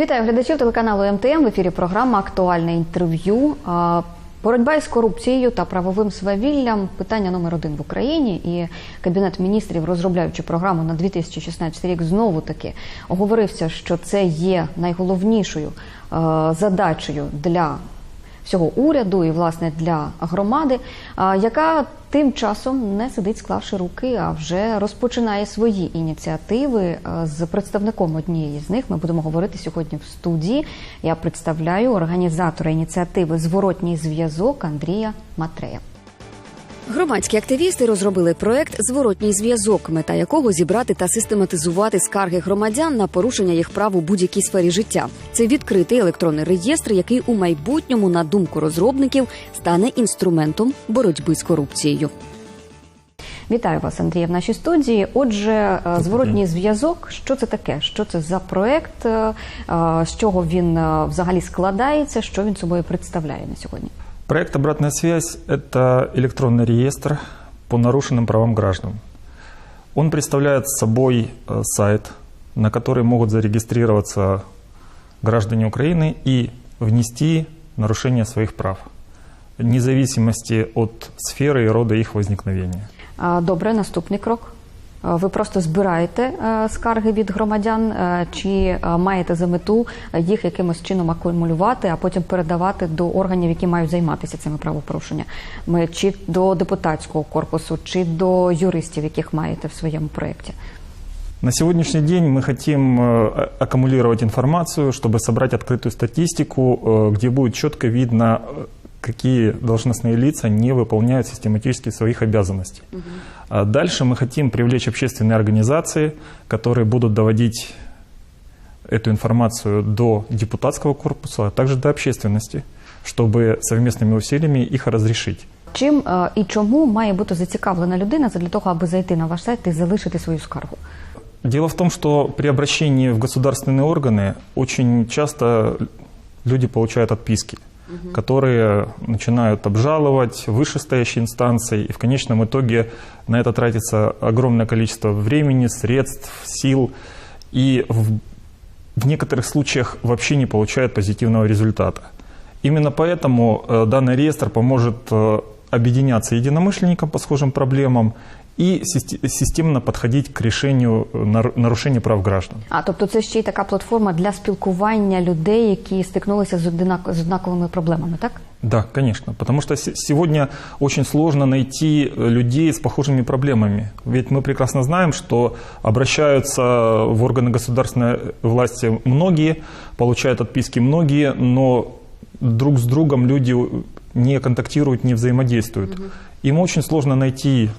Вітаю глядачів телеканалу МТМ. В ефірі програма Актуальне інтерв'ю. Боротьба із корупцією та правовим свавіллям питання номер один в Україні. І кабінет міністрів, розробляючи програму на 2016 рік, знову таки оговорився, що це є найголовнішою задачею для всього уряду і власне для громади, яка тим часом не сидить, склавши руки, а вже розпочинає свої ініціативи. З представником однієї з них ми будемо говорити сьогодні в студії. Я представляю організатора ініціативи Зворотній зв'язок Андрія Матрея. Громадські активісти розробили проект Зворотній зв'язок, мета якого зібрати та систематизувати скарги громадян на порушення їх прав у будь-якій сфері життя. Це відкритий електронний реєстр, який у майбутньому, на думку розробників, стане інструментом боротьби з корупцією. Вітаю вас, Андрія, в нашій студії. Отже, е, зворотній зв'язок. Що це таке? Що це за проект? Е, е, З чого він взагалі складається? Що він собою представляє на сьогодні? Проект «Обратная связь» – это электронный реестр по нарушенным правам граждан. Он представляет собой э, сайт, на который могут зарегистрироваться граждане Украины и внести нарушение своих прав, вне зависимости от сферы и рода их возникновения. А, Добре, наступний крок. А, Ви просто збираєте е, скарги від громадян, е, чи е, маєте за мету їх якимось чином акумулювати, а потім передавати до органів, які мають займатися цими правопорушеннями, чи до депутатського корпусу, чи до юристів, яких маєте в своєму проєкті? На сегодняшний день мы хотим э, аккумулировать информацию, чтобы собрать открытую статистику, э, где будет четко видно, э, какие должностные лица не выполняют систематически своих обязанностей. А Дальше мы хотим привлечь общественные организации, которые будут доводить эту информацию до депутатского корпуса, а также до общественности, чтобы совместными усилиями их разрешить. Чим е, і чому має бути зацікавлена людина для того, аби зайти на ваш сайт і залишити свою скаргу? Дело в том, что при обращении в государственные органы очень часто люди получают отписки, которые начинают обжаловать вышестоящие инстанции, и в конечном итоге на это тратится огромное количество времени, средств, сил, и в, в некоторых случаях вообще не получают позитивного результата. Именно поэтому э, данный реестр поможет э, объединяться единомышленникам по схожим проблемам и системно подходить к решению э, нар- нарушения прав граждан. А тобто це ще й така платформа для спілкування людей, які стикнулися з одинак з однаковими проблемами, так? Да, конечно, потому что се- сегодня очень сложно найти э, людей с похожими проблемами. Ведь мы прекрасно знаем, что обращаются в органы государственной власти многие, получают отписки многие, но друг с другом люди не контактируют, не взаимодействуют. Им очень сложно найти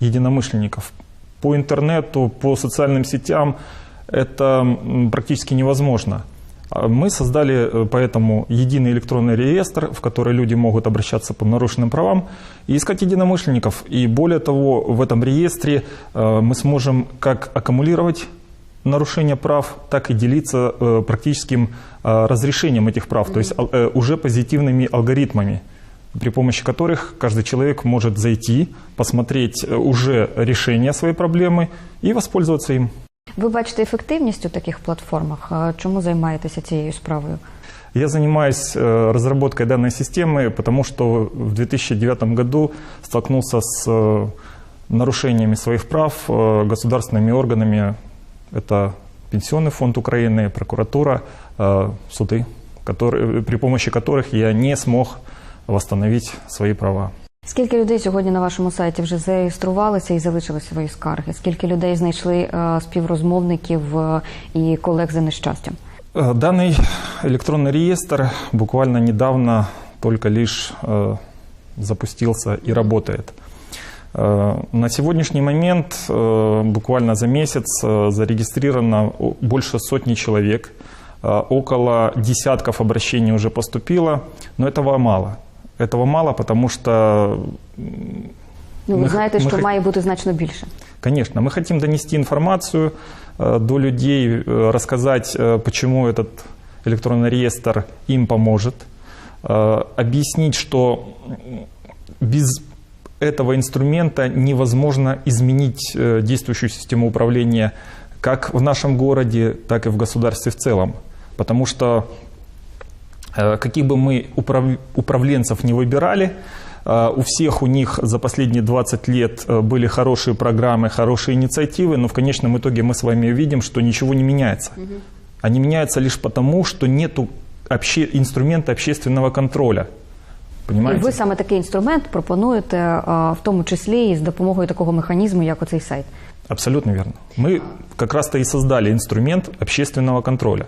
единомышленников. По интернету, по социальным сетям это практически невозможно. А Мы создали э, поэтому единый электронный реестр, в который люди могут обращаться по нарушенным правам и искать единомышленников. И более того, в этом реестре э, мы сможем как аккумулировать нарушения прав, так и делиться э, практическим э, разрешением этих прав, то есть ал- э, уже позитивными алгоритмами при помощи которых каждый человек может зайти, посмотреть э, уже решение своей проблемы и воспользоваться им. Ви бачите ефективність у таких платформах? А Чому займаєтеся цією справою? Я занимаюсь э, разработкой данной системы, потому что в 2009 году столкнулся с э, нарушениями своих прав э, государственными органами. Это Пенсионный фонд Украины, прокуратура, э, суды, которые, при помощи которых я не смог восстановить свои права. Скільки людей сьогодні на вашому сайті вже зареєструвалися і залишили свої скарги? Скільки людей знайшли е, співрозмовників е, і колег за нещастям? Э, Данный электронный реестр буквально недавно только лишь э, запустился и работает. Э, На сегодняшний момент, э, буквально за месяц, э, зарегистрировано о- больше сотни человек. Э, Около десятков обращений уже поступило, но этого мало. Этого мало, потому что Ну, ви Ми х- знаєте, ми що х- має бути значно більше. Конечно, мы хотим донести информацию э, до людей, э, рассказать, э, почему этот электронный реестр им поможет, э, объяснить, что м, без этого инструмента невозможно изменить э, действующую систему управления как в нашем городе, так и в государстве в целом. Потому что э, каких бы мы управ- управленцев не выбирали, э, у всех у них за последние 20 лет были хорошие программы, хорошие инициативы, но в конечном итоге мы с вами видим, что ничего не меняется. Они меняются лишь потому, что нет обще... инструмента общественного контроля. І Понимаете? ви саме такий інструмент пропонуєте, а, в тому числі і з допомогою такого механізму, як оцей сайт. Абсолютно верно. Мы как раз-то и создали инструмент общественного контроля.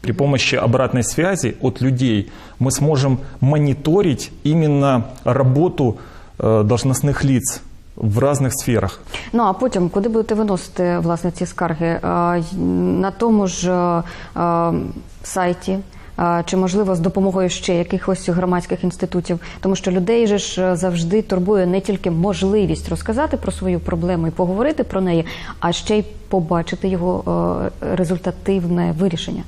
При помощи обратной связи от людей мы сможем мониторить именно работу э, должностных лиц в разных сферах. Ну а потім, куди будете виносити власне ці скарги? А, й- На тому ж а, а, сайті. а, Чи можливо з допомогою ще якихось громадських інститутів, тому що людей же ж завжди турбує не тільки можливість розказати про свою проблему і поговорити про неї, а ще й побачити його е, результативне вирішення.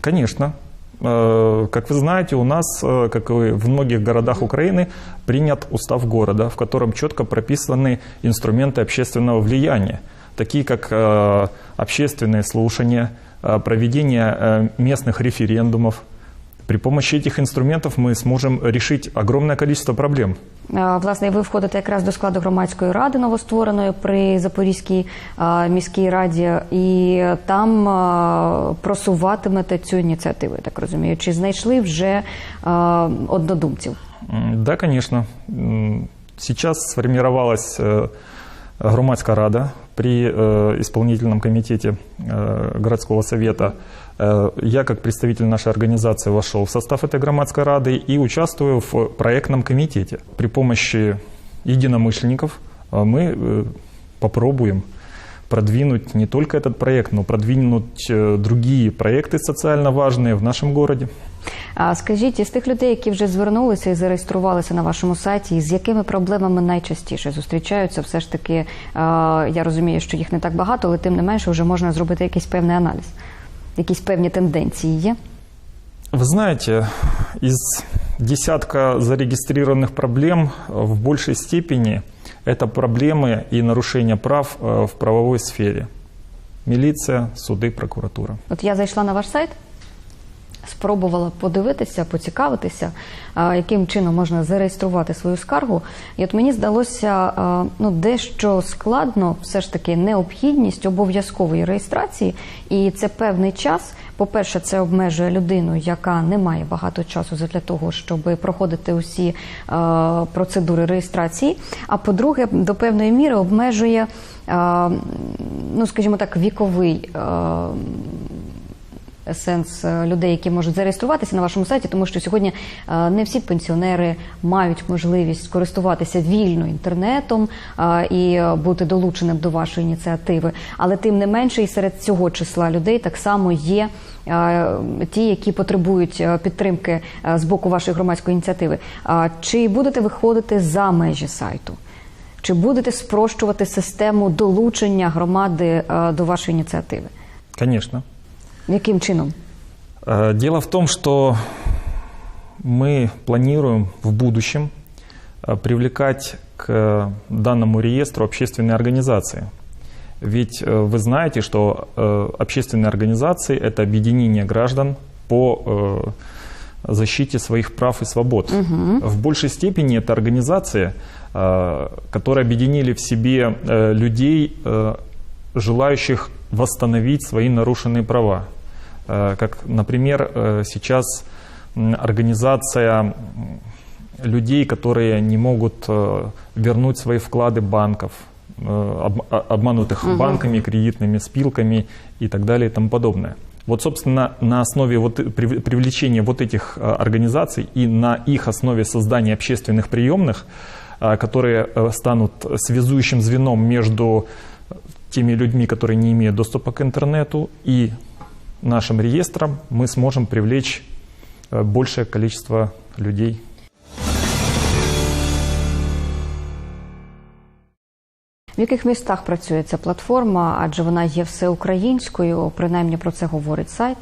Конечно. Э, Как вы знаете, у нас, э, как и в многих городах Украины, принят устав города, в котором четко прописаны инструменты общественного влияния, такие как э, общественные слушания, э, проведение э, местных референдумов. При помощи этих инструментов мы сможем решить огромное количество проблем. Е, Власне, ви входите якраз до складу громадської ради новоствореної при Запорізькій е, міській раді, і там е, просуватимете цю ініціативу, я так розумію. Чи знайшли вже е, однодумців? М, Да, конечно. М, Сейчас сформировалась э, громадская рада при э, исполнительном комитете э, городского совета. Э, Я, как представитель нашей организации, вошел в состав этой громадской рады и участвую в проектном комитете. При помощи единомышленников э, мы э, попробуем продвинуть не только этот проект, но продвинуть э, другие проекты социально важные в нашем городе. А скажіть, із тих людей, які вже звернулися і зареєструвалися на вашому сайті, з якими проблемами найчастіше зустрічаються? Все ж таки, е, я розумію, що їх не так багато, але тим не менше вже можна зробити якийсь певний аналіз, якісь певні тенденції є. Вы знаете, из десятка зарегистрированных проблем э, в большей степени это проблемы и нарушения прав э, в правовой сфере. Милиция, суды, прокуратура. От я зайшла на ваш сайт, Спробувала подивитися, поцікавитися, яким чином можна зареєструвати свою скаргу. І от мені здалося ну, дещо складно, все ж таки, необхідність обов'язкової реєстрації, і це певний час. По-перше, це обмежує людину, яка не має багато часу для того, щоб проходити усі процедури реєстрації. А по-друге, до певної міри обмежує, ну скажімо так, віковий. Сенс е, людей, які можуть зареєструватися на вашому сайті, тому що сьогодні е, не всі пенсіонери мають можливість користуватися вільно інтернетом е, і бути долученим до вашої ініціативи. Але тим не менше, і серед цього числа людей так само є. Ті, які потребують підтримки з боку вашої громадської ініціативи, чи будете виходити за межі сайту? Чи будете спрощувати систему долучення громади до вашої ініціативи? Конечно. Яким чином? Э, Дело в том, что мы планируем в будущем э, привлекать к данному реестру общественные организации. Ведь э, вы знаете, что общественные организации – это объединение граждан по защите своих прав и свобод. В большей степени это организации, которые объединили в себе людей, желающих восстановить свои нарушенные права. Э, Как, например, э, сейчас организация людей, которые не могут э, вернуть свои вклады банков, а- обманутых банками, кредитными спилками и так далее и тому подобное. Вот, собственно, на основе вот прив- привлечения вот этих организаций и на их основе создания общественных приемных, которые станут связующим звеном между теми людьми, которые не имеют доступа к интернету, и нашим реестром, мы сможем привлечь э, большее количество людей. В яких містах працює ця платформа? Адже вона є всеукраїнською, принаймні про це говорить сайт.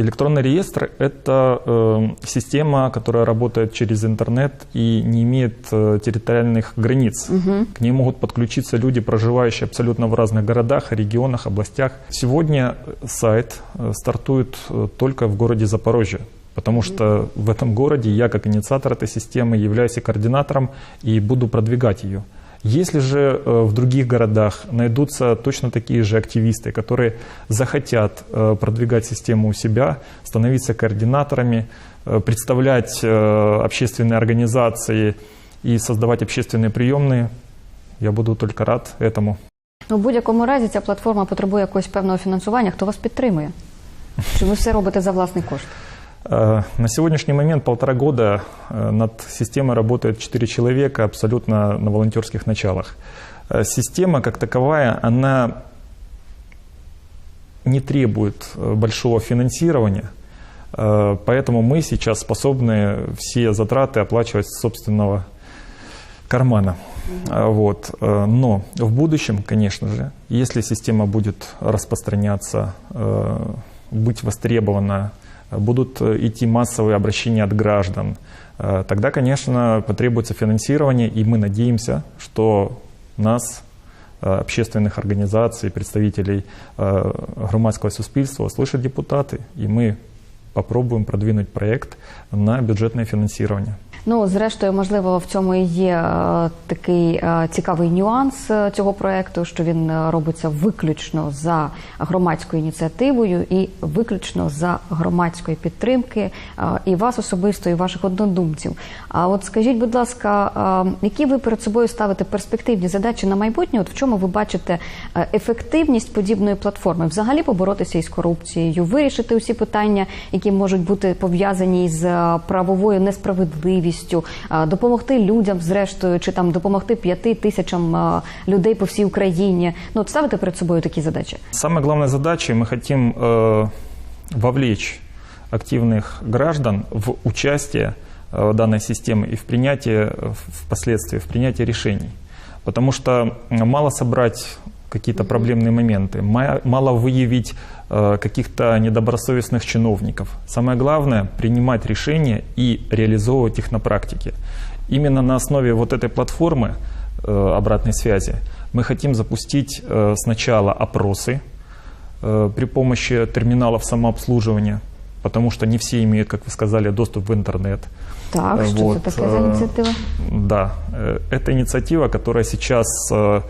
Электронный реестр – это э, система, которая работает через интернет и не имеет э, территориальных границ. К ней могут подключиться люди, проживающие абсолютно в разных городах, регионах, областях. Сегодня сайт э, стартует э, только в городе Запорожье. Потому что в этом городе я, как инициатор этой системы, являюсь и координатором и буду продвигать ее. Если же э, в других городах найдутся точно такие же активисты, которые захотят э, продвигать систему у себя, становиться координаторами, э, представлять э, общественные организации и создавать общественные приемные, я буду только рад этому. Ну, в будь-якому разі ця платформа потребує якогось певного фінансування. Хто вас підтримує? Чи ви все робите за власний кошт? Э, На сегодняшний момент полтора года э, над системой работает 4 человека абсолютно на волонтерских началах. Э, Система как таковая, она не требует большого финансирования, поэтому мы сейчас способны все затраты оплачивать с собственного кармана. Вот. Но в будущем, конечно же, если система будет распространяться, быть востребована, будут э, идти массовые обращения от граждан, э, тогда, конечно, потребуется финансирование, и мы надеемся, что нас, э, общественных организаций, представителей громадского суспільства услышат депутаты, и мы попробуем продвинуть проект на бюджетное финансирование. Ну, зрештою, можливо, в цьому і є е, такий е, цікавий нюанс е, цього проекту, що він робиться виключно за громадською ініціативою і виключно за громадської підтримки і вас особисто, і ваших однодумців. А от скажіть, будь ласка, які ви перед собою ставите перспективні задачі на майбутнє? От в чому ви бачите ефективність подібної платформи? Взагалі поборотися із корупцією, вирішити усі питання, які можуть бути пов'язані з правовою несправедливістю, е, допомогти людям, зрештою, чи там допомогти п'яти тисячам е, людей по всій Україні. Ну, от ставите перед собою такі задачі. Самой главной задачей мы хотим э, вовлечь активных граждан в участие э, данной системы и в принятие, э, впоследствии, в принятие решений. Потому что мало собрать какие-то проблемные моменты, ма- мало выявить э, каких-то недобросовестных чиновников. Самое главное – принимать решения и реализовывать их на практике. Именно на основе вот этой платформы э, обратной связи мы хотим запустить э, сначала опросы э, при помощи терминалов самообслуживания, потому что не все имеют, как вы сказали, доступ в интернет. Так, Э, що вот, це таке за э, ініціатива? Да, э, это инициатива, которая сейчас э,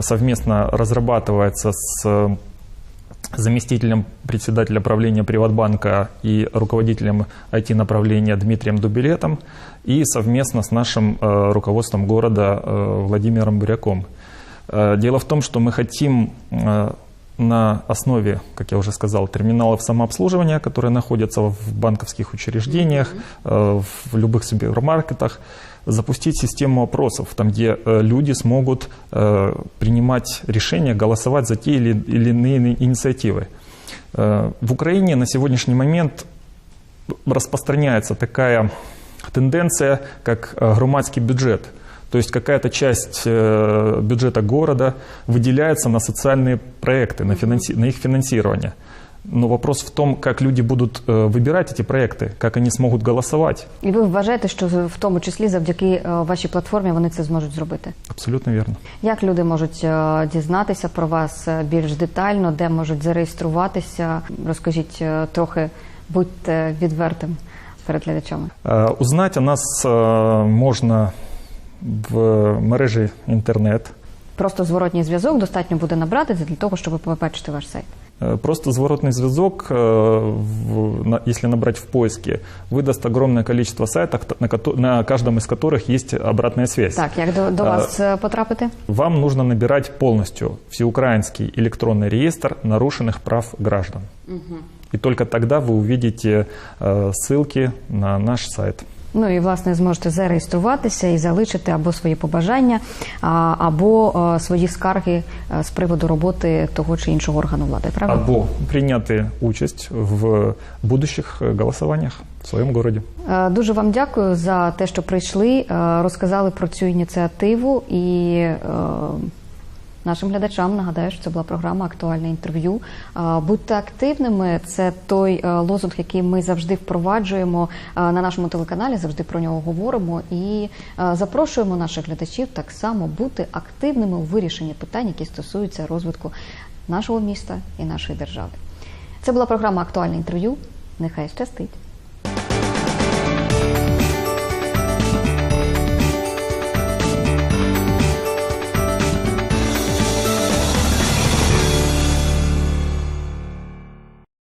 совместно разрабатывается с э, заместителем председателя правления Приватбанка и руководителем IT-направления Дмитрием Дубилетом и совместно с нашим э, руководством города э, Владимиром Буряком. Э, Дело в том, что мы хотим на основе, как я уже сказал, терминалов самообслуживания, которые находятся в банковских учреждениях, в любых супермаркетах, запустить систему опросов, там, где э, люди смогут э, принимать решения, голосовать за те или, иные инициативы. Э, В Украине на сегодняшний момент распространяется такая тенденция, как громадский бюджет. То есть какая-то часть бюджета города выделяется на социальные проекты, на, финанси- на их финансирование. Но вопрос в том, как люди будут э, выбирать эти проекты, как они смогут голосовать. І ви вважаєте, що в тому числі завдяки е, вашій платформі вони це зможуть зробити? Абсолютно верно. Як люди можуть е, дізнатися про вас е, більш детально, де можуть зареєструватися? Розкажіть е, трохи, будьте відвертим перед глядачами. Е, Узнать о нас е, можна в мережі інтернет. Просто зворотній зв'язок достатньо буде набрати для того, щоб побачити ваш сайт. Э, Просто зворотный зв'язок, э, если набрать в поиске, выдаст огромное количество сайтов, на, каждом из которых есть обратная связь. Так, як до, до А, вас потрапити? Вам нужно набирать полностью всеукраинский электронный реестр нарушенных прав граждан. И только тогда вы увидите э, ссылки на наш сайт. Ну і власне зможете зареєструватися і залишити або свої побажання, або е, свої скарги е, з приводу роботи того чи іншого органу влади. Правда? Або приняты участь в будущих э, голосованиях в своем городе. Е, Дуже вам дякую за те, що прийшли, е, розказали про цю ініціативу і е, Нашим глядачам нагадаю, що це була програма Актуальне інтерв'ю. Будьте активними. Це той е, лозунг, який ми завжди впроваджуємо е, на нашому телеканалі. Завжди про нього говоримо і е, запрошуємо наших глядачів так само бути активними у вирішенні питань, які стосуються розвитку нашого міста і нашої держави. Це була програма Актуальне інтерв'ю. Нехай щастить.